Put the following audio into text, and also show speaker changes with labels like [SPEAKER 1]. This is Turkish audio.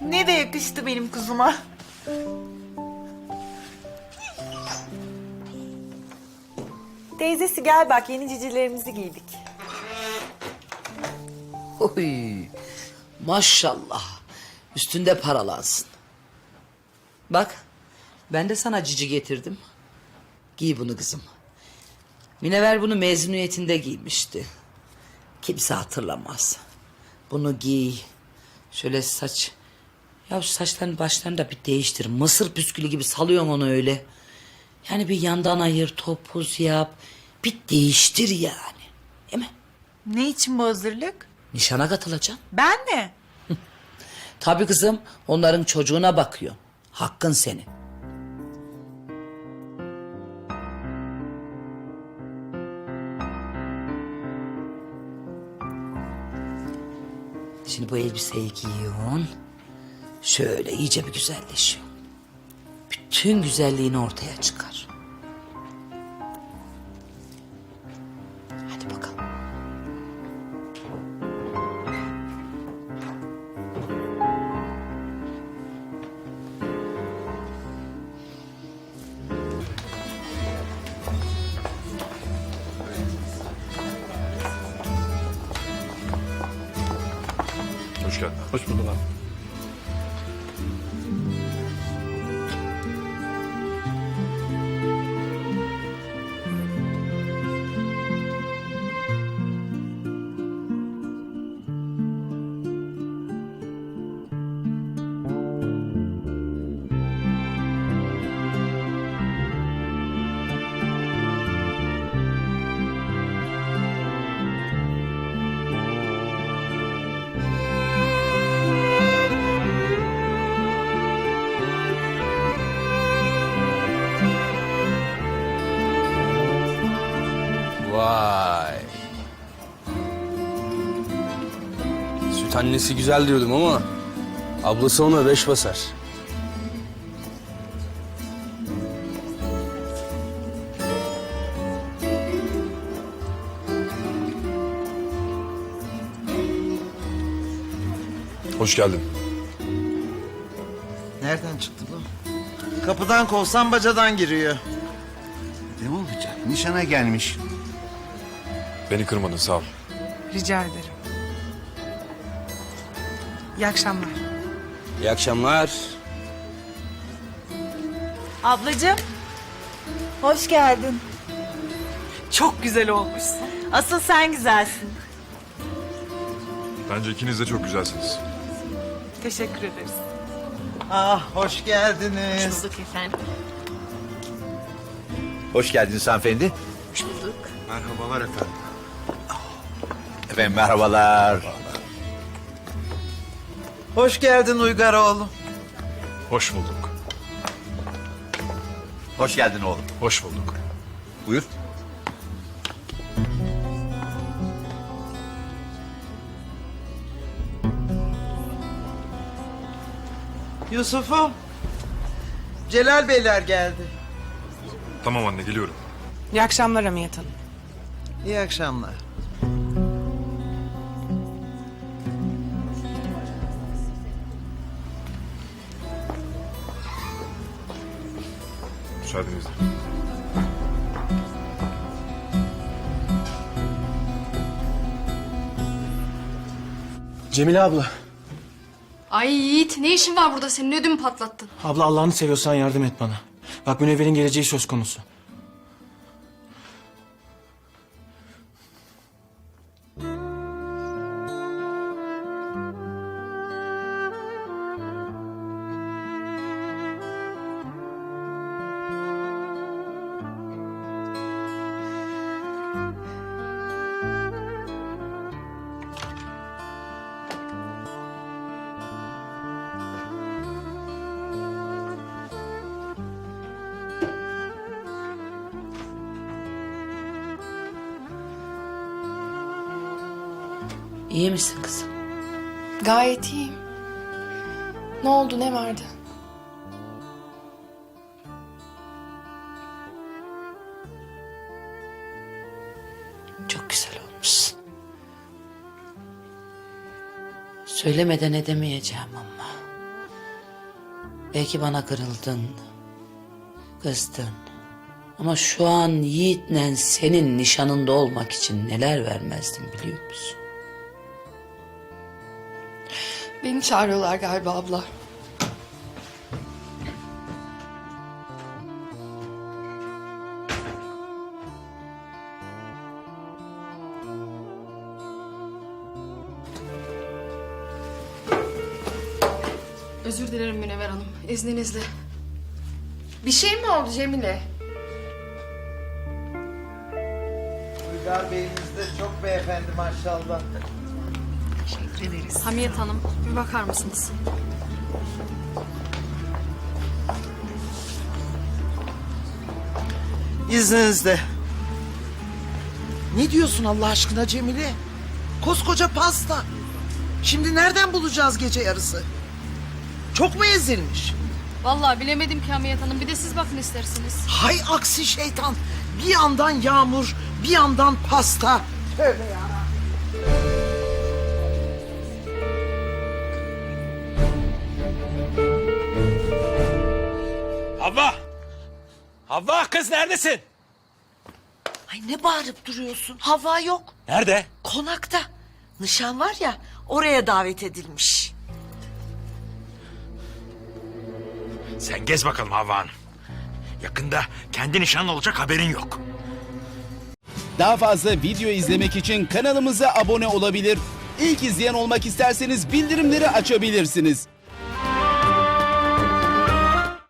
[SPEAKER 1] Ne de yakıştı benim kuzuma. Teyzesi gel bak yeni cicilerimizi giydik.
[SPEAKER 2] Oy, maşallah. Üstünde paralansın. Bak, ben de sana cici getirdim. Giy bunu kızım. Minever bunu mezuniyetinde giymişti. Kimse hatırlamaz. Bunu giy. Şöyle saç... Ya saçların başlarını da bir değiştir. Mısır püskülü gibi salıyorsun onu öyle. Yani bir yandan ayır, topuz yap. Bir değiştir yani. Değil mi?
[SPEAKER 1] Ne için bu hazırlık?
[SPEAKER 2] Nişana katılacaksın.
[SPEAKER 1] Ben mi?
[SPEAKER 2] Tabii kızım onların çocuğuna bakıyor. Hakkın senin. Şimdi bu elbiseyi giyiyorsun. Şöyle iyice bir güzelleşiyor. Bütün güzelliğini ortaya çıkar.
[SPEAKER 3] Geldin.
[SPEAKER 4] Hoş bulduk abi. Vay. Süt annesi güzel diyordum ama ablası ona beş basar.
[SPEAKER 3] Hoş geldin.
[SPEAKER 5] Nereden çıktı bu? Kapıdan kovsan bacadan giriyor. Ne olacak? Nişana gelmiş.
[SPEAKER 3] Beni kırmadın sağ ol.
[SPEAKER 6] Rica ederim. İyi akşamlar.
[SPEAKER 4] İyi akşamlar.
[SPEAKER 1] Ablacığım. Hoş geldin.
[SPEAKER 6] Çok güzel olmuşsun.
[SPEAKER 1] Asıl sen güzelsin.
[SPEAKER 3] Bence ikiniz de çok güzelsiniz.
[SPEAKER 6] Teşekkür ederiz.
[SPEAKER 5] Ah hoş geldiniz.
[SPEAKER 1] Bulduk efendim.
[SPEAKER 7] Hoş geldiniz hanımefendi.
[SPEAKER 5] Merhabalar efendim.
[SPEAKER 7] Efendim merhabalar.
[SPEAKER 5] Hoş geldin Uygar oğlum.
[SPEAKER 3] Hoş bulduk.
[SPEAKER 7] Hoş geldin oğlum.
[SPEAKER 3] Hoş bulduk.
[SPEAKER 7] Buyur.
[SPEAKER 5] Yusuf'um. Celal Beyler geldi.
[SPEAKER 3] Tamam anne geliyorum.
[SPEAKER 6] İyi akşamlar Hamiyet Hanım.
[SPEAKER 5] İyi akşamlar.
[SPEAKER 3] Müsaadenizle.
[SPEAKER 4] Cemile abla.
[SPEAKER 8] Ay Yiğit ne işin var burada senin ödümü patlattın.
[SPEAKER 4] Abla Allah'ını seviyorsan yardım et bana. Bak Münevver'in geleceği söz konusu.
[SPEAKER 2] İyi misin kızım?
[SPEAKER 8] Gayet iyiyim. Ne oldu ne vardı?
[SPEAKER 2] Çok güzel olmuşsun. Söylemeden edemeyeceğim ama. Belki bana kırıldın, kızdın. Ama şu an Yiğit'le senin nişanında olmak için neler vermezdim biliyor musun?
[SPEAKER 8] Beni çağırıyorlar galiba abla. Özür dilerim Münevver Hanım. İzninizle. Bir şey mi oldu Cemile?
[SPEAKER 5] Uygar Bey'imiz de çok beyefendi maşallah.
[SPEAKER 9] Hamiyet Hanım bir bakar mısınız?
[SPEAKER 5] İzninizle. Ne diyorsun Allah aşkına Cemile? Koskoca pasta. Şimdi nereden bulacağız gece yarısı? Çok mu ezilmiş?
[SPEAKER 9] Vallahi bilemedim ki Hamiyet Hanım bir de siz bakın isterseniz.
[SPEAKER 5] Hay aksi şeytan. Bir yandan yağmur, bir yandan pasta. Tövbe ya.
[SPEAKER 4] Havva! Havva kız neredesin?
[SPEAKER 1] Ay ne bağırıp duruyorsun? Hava yok.
[SPEAKER 4] Nerede?
[SPEAKER 1] Konakta. Nişan var ya oraya davet edilmiş.
[SPEAKER 10] Sen gez bakalım Havva Hanım. Yakında kendi nişanın olacak haberin yok.
[SPEAKER 11] Daha fazla video izlemek için kanalımıza abone olabilir. İlk izleyen olmak isterseniz bildirimleri açabilirsiniz.